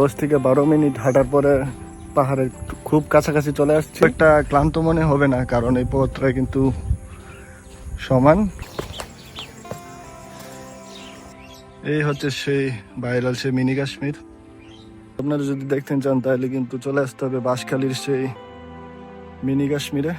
দশ থেকে বারো মিনিট হাঁটার পরে পাহাড়ের খুব কাছাকাছি চলে আসছে। একটা ক্লান্ত মনে হবে না, কারণ এই পথটা কিন্তু সমান। এই হচ্ছে সেই ভাইরাল সেই মিনি কাশ্মীর। আপনারা যদি দেখতে চান, তাহলে কিন্তু চলে আসতে হবে বাঁশখালীর সেই মিনি কাশ্মীরে।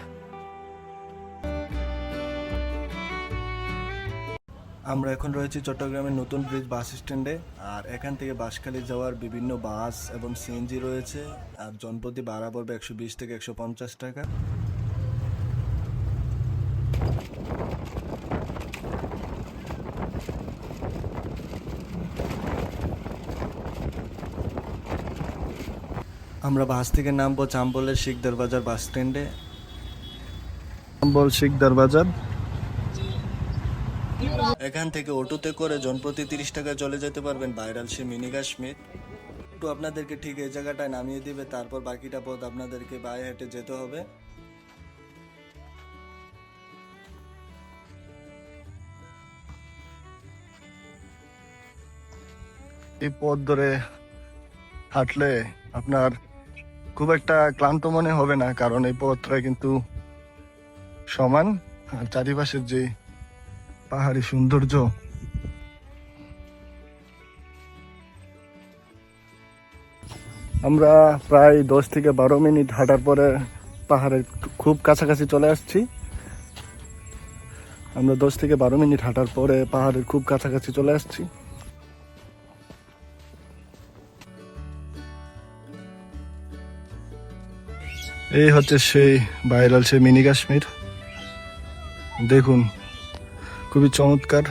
আমরা এখন রয়েছি চট্টগ্রামের নতুন ব্রিজ বাস স্ট্যান্ডে আর এখান থেকে বাঁশখালী যাওয়ার বিভিন্ন বাস এবং সিএনজি রয়েছে, আর জনপ্রতি ভাড়া পড়বে একশো বিশ থেকে একশো পঞ্চাশ টাকা। আমরা বাস থেকে নামবো চাম্বলের শিকদার বাজার বাস স্ট্যান্ডে চাম্বল শিকদার বাজার। এখান থেকে অটোতে করে জনপ্রতি তিরিশ টাকা চলে যেতে পারবেন ভাইরাল সে মিনি কাশ্মীর। একটু আপনাদেরকে ঠিক এই জায়গাটায় নামিয়ে দিবে, তারপর বাকিটা পথ আপনাদেরকে পায়ে হেঁটে যেতে হবে। এই পথ ধরে হাঁটলে আপনার খুব একটা ক্লান্ত মনে হবে না, কারণ এই পথটা কিন্তু সমান। আর চারিপাশের যে পাহাড়ি সৌন্দর্য। আমরা প্রায় দশ থেকে বারো মিনিট হাঁটার পরে পাহাড়ের খুব কাছাকাছি চলে আসছি। আমরা দশ থেকে বারো মিনিট হাঁটার পরে পাহাড়ের খুব কাছাকাছি চলে আসছি। এই হচ্ছে সেই ভাইরাল, সেই মিনি কাশ্মীর। দেখুন খুবই চমৎকার।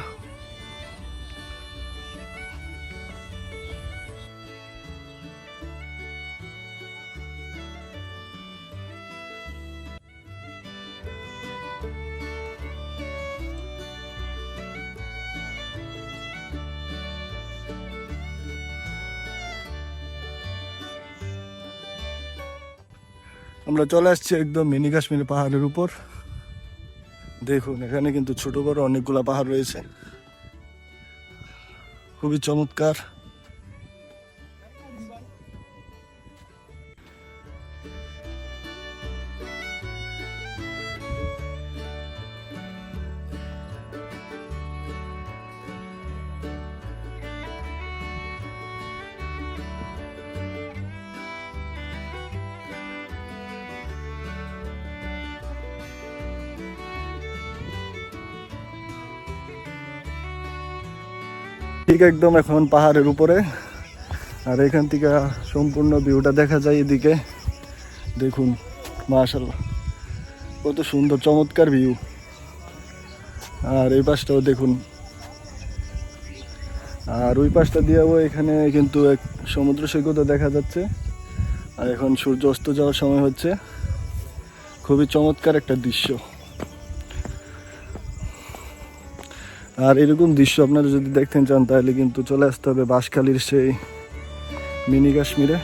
আমরা চলে আসছি একদম মিনি কাশ্মীর পাহাড়ের উপর। দেখুন এখানে কিন্তু ছোট বড় অনেকগুলা পাহাড় রয়েছে। খুবই চমৎকার। ঠিক একদম এখন পাহাড়ের উপরে। আর এখান থেকে সম্পূর্ণ ভিউটা দেখা যায় এদিকে। দেখুন মাশাল্লাহ কত সুন্দর, চমৎকার ভিউ। আর এই পাশটাও দেখুন। আর ওই পাশটা দিয়েও এখানে কিন্তু এক সমুদ্র সৈকতও দেখা যাচ্ছে। আর এখন সূর্য অস্ত যাওয়ার সময় হচ্ছে। খুবই চমৎকার একটা দৃশ্য। আর এরকম দৃশ্য আপনারা যদি দেখতে চান, তাহলে কিন্তু চলে আসতে হবে বাঁশখালীর সেই মিনি কাশ্মীরে।